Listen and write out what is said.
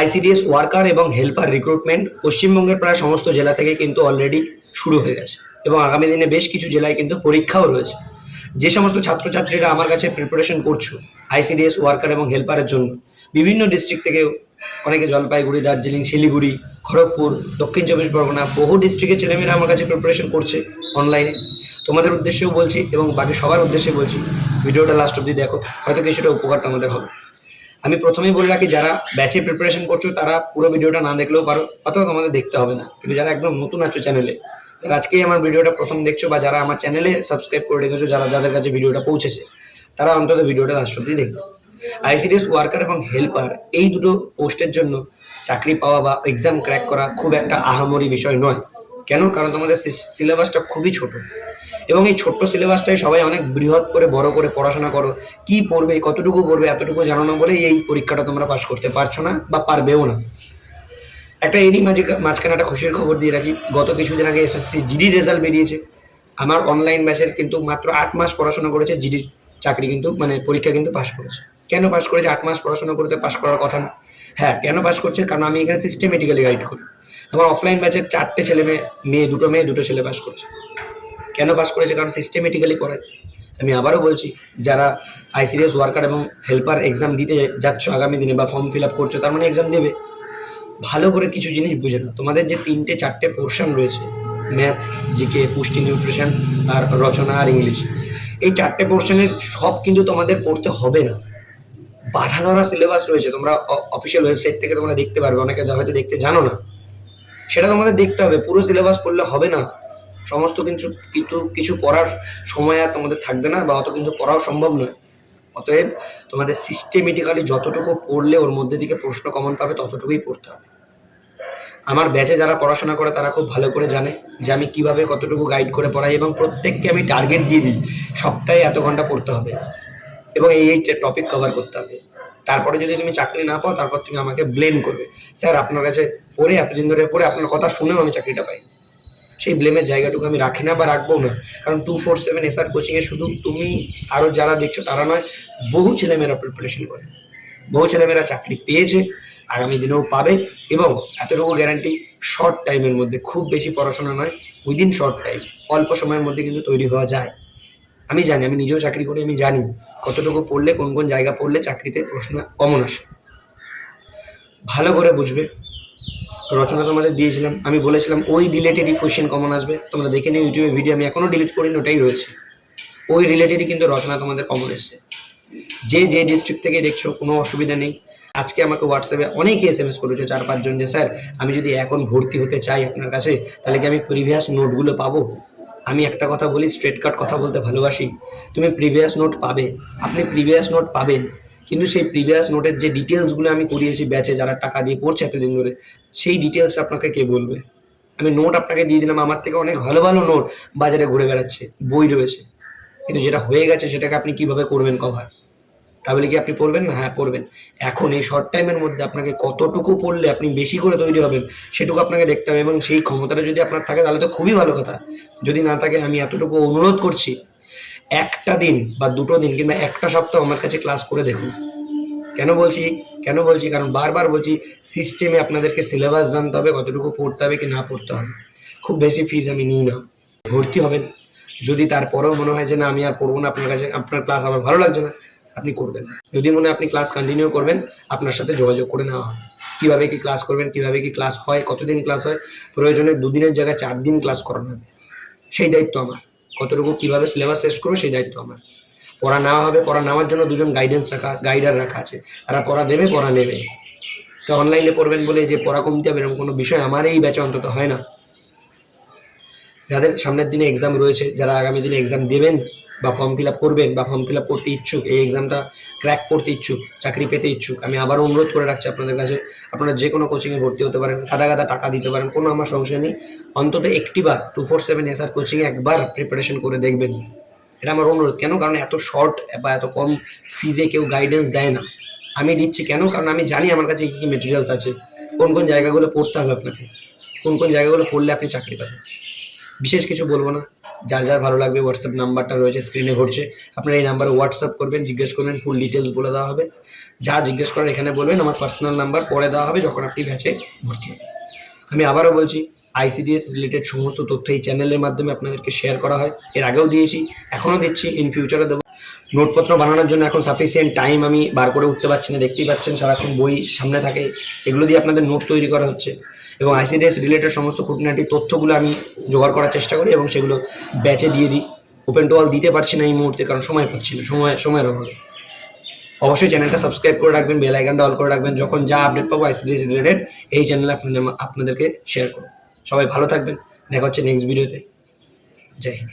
ICDS worker এবং helper recruitment পশ্চিমবঙ্গের প্রায় সমস্ত জেলা থেকে কিন্তু অলরেডি শুরু হয়ে গেছে এবং আগামী দিনে বেশ কিছু জেলায় কিন্তু পরীক্ষাও রয়েছে। যে সমস্ত ছাত্রছাত্রীরা আমার কাছে প্রিপারেশন করছ আইসিডিএস ওয়ার্কার এবং হেল্পারের জন্য, বিভিন্ন ডিস্ট্রিক্ট থেকে অনেকে জলপাইগুড়ি, দার্জিলিং, শিলিগুড়ি, খড়গপুর, দক্ষিণ চব্বিশ পরগনা, বহু ডিস্ট্রিক্টের ছেলেমেয়েরা আমার কাছে প্রিপারেশন করছে অনলাইনে তোমাদের উদ্দেশ্যেও বলছি এবং বাকি সবার উদ্দেশ্যে বলছি, ভিডিওটা লাস্ট অব্দি দেখো, হয়তো কিছুটা উপকারটা আমাদের হবে। আমি প্রথমেই বলে রাখি, যারা ব্যাচে প্রিপারেশন করছ, তারা পুরো ভিডিওটা না দেখলেও পারো, অথবা তোমাদের দেখতে হবে না। কিন্তু যারা একদম নতুন আছো চ্যানেলে যারা আজকেই আমার ভিডিওটা প্রথম দেখছ বা যারা আমার চ্যানেলে সাবস্ক্রাইব করে রেখেছো, যারা যাদের কাছে ভিডিওটা পৌঁছেছে, তারা অন্তত ভিডিওটা লাস্ট অব্দি দেখবে। আইসিডিএস ওয়ার্কার এবং হেল্পার এই দুটো পোস্টের জন্য চাকরি পাওয়া বা এক্সাম ক্র্যাক করা খুব একটা আহামরি বিষয় নয়। কেন? কারণ তোমাদের সিলেবাসটা খুবই ছোট। এবং এই ছোট্ট সিলেবাসটাই সবাই অনেক বৃহৎ করে, বড় করে পড়াশোনা করো। কি পড়বে, কতটুকু পড়বে, এতটুকু জানো না বলেই এই পরীক্ষাটা তোমরা পাশ করতে পারছ না বা পারবেও না। একটা এরই মাঝে মাঝখানে একটা খুশির খবর দিয়ে রাখি। গত কিছুদিন আগে এসএসসি জিডি রেজাল্ট বেরিয়েছে। আমার অনলাইন ব্যাচের কিন্তু মাত্র আট মাস পড়াশোনা করেছে, জিডি চাকরি কিন্তু মানে পরীক্ষা কিন্তু পাশ করেছে। কেন পাশ করেছে? আট মাস পড়াশোনা করতে পাশ করার কথা না। হ্যাঁ কেন পাশ করছে? কারণ আমি এখানে সিস্টেমেটিক্যালি গাইড করি। আমার অফলাইন ব্যাচের চারটে ছেলে মেয়ে মেয়ে, দুটো মেয়ে, দুটো ছেলে পাশ করেছে। কেন পাস করেছে? কারণ সিস্টেমেটিক্যালি পড়ায় আমি আবারও বলছি, যারা আইসিডিএস ওয়ার্কার এবং হেল্পার এক্সাম দিতে যাচ্ছ আগামী দিনে বা ফর্ম ফিল আপ করছ, তার মানে এক্সাম দেবে। ভালো করে কিছু জিনিস বুঝে না তোমাদের যে তিনটে, চারটে পোর্শন রয়েছে ম্যাথ জিকে পুষ্টি নিউট্রিশন আর রচনা আর ইংলিশ এই চারটে পোর্শনের সব কিন্তু তোমাদের পড়তে হবে না। বাধা ধরা সিলেবাস রয়েছে। তোমরা অফিসিয়াল ওয়েবসাইট থেকে তোমরা দেখতে পারবে। অনেকে হয়তো দেখতে জানো না। সেটা তোমাদের দেখতে হবে। পুরো সিলেবাস পড়লে হবে না। সমস্ত কিছু, কিন্তু কিছু পড়ার সময় আর তোমাদের থাকবে না বা অত কিন্তু পড়াও সম্ভব নয়। অতএব তোমাদের সিস্টেমেটিক্যালি যতটুকু পড়লে ওর মধ্যে থেকে প্রশ্ন কমন পাবে, ততটুকুই পড়তে হবে। আমার ব্যাচে যারা পড়াশোনা করে, তারা খুব ভালো করে জানে যে আমি কীভাবে কতটুকু গাইড করে পড়াই এবং প্রত্যেককে আমি টার্গেট দিয়ে দিই, সপ্তাহে এত ঘণ্টা পড়তে হবে এবং এই এই টপিক কভার করতে হবে। তারপরে যদি তুমি চাকরি না পাও, তারপর তুমি আমাকে ব্লেম করবে। স্যার, আপনার কাছে পড়ে, এতদিন ধরে পড়ে, আপনার কথা শুনেও আমি চাকরিটা পাই সেই ব্লেমের জায়গাটুকু আমি রাখি না বা রাখব না। কারণ টু ফোর সেভেন এসআর কোচিংয়ে শুধু তুমি আরও যারা দেখছ তারা নয়, বহু ছেলেমেয়েরা প্রিপারেশন করে। বহু ছেলেমেয়েরা চাকরি পেয়েছে, আগামী দিনেও পাবে এবং এতটুকু গ্যারান্টি শর্ট টাইমের মধ্যে খুব বেশি পড়াশোনা নয় উইদিন শর্ট টাইম অল্প সময়ের মধ্যে কিন্তু তৈরি হওয়া যায়। আমি জানি, আমি নিজেও চাকরি করি, আমি জানি কতটুকু পড়লে, কোন কোন জায়গা পড়লে চাকরিতে প্রশ্ন কমন আসে। ভালো করে বুঝবে রচনা তোমাদের দিয়েছিলাম, আমি বলেছিলাম ওই রিলেটেডই কোশ্চেন কমন আসবে। তোমরা দেখে নিও, ইউটিউবে ভিডিও আমি এখনও ডিলিট করিনি, ওটাই রয়েছে। ওই রিলেটেডই কিন্তু রচনা তোমাদের কমন এসছে। যে যে ডিস্ট্রিক্ট থেকে দেখছ, কোনো অসুবিধা নেই। আজকে আমাকে হোয়াটসঅ্যাপে অনেকে এস এম এস করেছ, চার পাঁচজন যে, স্যার, আমি যদি এখন ভর্তি হতে চাই আপনার কাছে, তাহলে কি আমি প্রিভিয়াস নোটগুলো পাবো? আমি একটা কথা বলি স্ট্রেট কাট কথা বলতে ভালোবাসি। তুমি প্রিভিয়াস নোট পাবে। আপনি প্রিভিয়াস নোট পাবেন। কিন্তু সেই প্রিভিয়াস নোটের যে ডিটেলসগুলো আমি করিয়েছি ব্যাচে যারা টাকা দিয়ে পড়ছে এতদিন ধরে, সেই ডিটেলসটা আপনাকে কে বলবে? আমি নোট আপনাকে দিয়ে দিলাম, আমার থেকে অনেক ভালো ভালো নোট বাজারে ঘুরে বেড়াচ্ছে, বই রয়েছে। কিন্তু যেটা হয়ে গেছে সেটাকে আপনি কীভাবে করবেন কভার তাহলে কি আপনি পড়বেন না? হ্যাঁ পড়বেন। এখন এই শর্ট টাইমের মধ্যে আপনাকে কতটুকু পড়লে আপনি বেশি করে তৈরি হবেন, সেটুকু আপনাকে দেখতে হবে এবং সেই ক্ষমতাটা যদি আপনার থাকে, তাহলে তো খুবই ভালো কথা। যদি না থাকে, আমি এতটুকু অনুরোধ করছি একটা দিন বা দুটো দিন কিংবা একটা সপ্তাহ আমার কাছে ক্লাস করে দেখুন। কেন বলছি? কেন বলছি? কারণ বারবার বলছি সিস্টেমে আপনাদেরকে সিলেবাস জানতে হবে, কতটুকু পড়তে হবে কি না পড়তে হবে। খুব বেশি ফিজ আমি নিই না। ভর্তি হবেন। যদি তারপরেও মনে হয় যে না, আমি আর পড়ব না, আপনার কাছে, আপনার ক্লাস আমার ভালো লাগছে না, আপনি করবেন। যদি মনে হয় আপনি ক্লাস কন্টিনিউ করবেন, আপনার সাথে যোগাযোগ করে নেওয়া হবে। কীভাবে কি ক্লাস করবেন, কীভাবে কি ক্লাস হয়, কতদিন ক্লাস হয়, প্রয়োজনে দুদিনের জায়গায় চার দিন ক্লাস করানো হবে। সেই দায়িত্ব আমার। কতটুকু কীভাবে সিলেবাস শেষ করব সেই দায়িত্ব আমার। পড়া নেওয়া হবে, পড়া নেওয়ার জন্য দুজন গাইডেন্স রাখা গাইডার রাখা আছে। তারা পড়া দেবে, পড়া নেবে। তো অনলাইনে পড়বেন বলে যে পড়া কমতে হবে এরকম কোনো বিষয় আমার এই ব্যাচে অন্তত হয় না। যাদের সামনের দিনে এক্সাম রয়েছে, যারা আগামী দিনে এক্সাম দেবেন বা ফর্ম ফিল আপ করবেন বা ফর্ম ফিল আপ করতে ইচ্ছুক, এই এক্সামটা ক্র্যাক করতে ইচ্ছুক, চাকরি পেতে ইচ্ছুক, আমি আবারও অনুরোধ করে রাখছি আপনাদের কাছে, আপনারা যে কোনো কোচিংয়ে ভর্তি হতে পারেন, গাদা গাদা টাকা দিতে পারেন, কোনো আমার সমস্যা নেই। অন্তত একটিবার two four seven S R কোচিংয়ে একবার প্রিপারেশন করে দেখবেন। এটা আমার অনুরোধ, কেন? কারণ এত শর্ট বা এত কম ফিজে কেউ গাইডেন্স দেয় না। আমি দিচ্ছি কেন? কারণ আমি জানি আমার কাছে কী কী মেটেরিয়ালস আছে। কোন কোন জায়গাগুলো পড়তে হবে আপনাকে, কোন কোন জায়গাগুলো পড়লে আপনি চাকরি পাবেন। বিশেষ কিছু বলব না। যার যার ভালো লাগবে হোয়াটসঅ্যাপ নাম্বারটা রয়েছে স্ক্রিনে ঘুরছে। আপনারা এই নাম্বারে হোয়াটসঅ্যাপ করবেন, জিজ্ঞেস করবেন ফুল ডিটেলস বলে দেওয়া হবে। যা জিজ্ঞেস করার এখানে বলবেন, আমার পার্সোনাল নাম্বার পরে দেওয়া হবে যখন আপনি ব্যাচে ভর্তি হবেন। আমি আবারও বলছি আইসিডিএস রিলেটেড সমস্ত তথ্য এই চ্যানেলের মাধ্যমে আপনাদেরকে শেয়ার করা হয়। এর আগেও দিয়েছি, এখনও দিচ্ছি ইন ফিউচারে দেবো। নোটপত্র বানানোর জন্য এখন সাফিসিয়েন্ট টাইম আমি বার করে উঠতে পারছি না, দেখতেই পাচ্ছেন সারাক্ষণ বই সামনে থাকে। এগুলো দিয়ে আপনাদের নোট তৈরি করা হচ্ছে এবং আইসিডিএস রিলেটেড সমস্ত খুঁটিনাটি তথ্যগুলো আমি জোগাড় করার চেষ্টা করি এবং সেগুলো ব্যাচে দিয়ে দিই। ওপেন টু অল দিতে পারছি না এই মুহূর্তে কারণ সময় পাচ্ছি না, সময়, সময়ের অভাবে। অবশ্যই চ্যানেলটা সাবস্ক্রাইব করে রাখবেন বেল আইকনটা অল করে রাখবেন। যখন যা আপডেট পাবো আইসিডিএস রিলেটেড এই চ্যানেলে আপনাদের, আপনাদেরকে শেয়ার করব। সবাই ভালো থাকবেন, দেখা হচ্ছে নেক্সট ভিডিওতে জয় হিন্দ।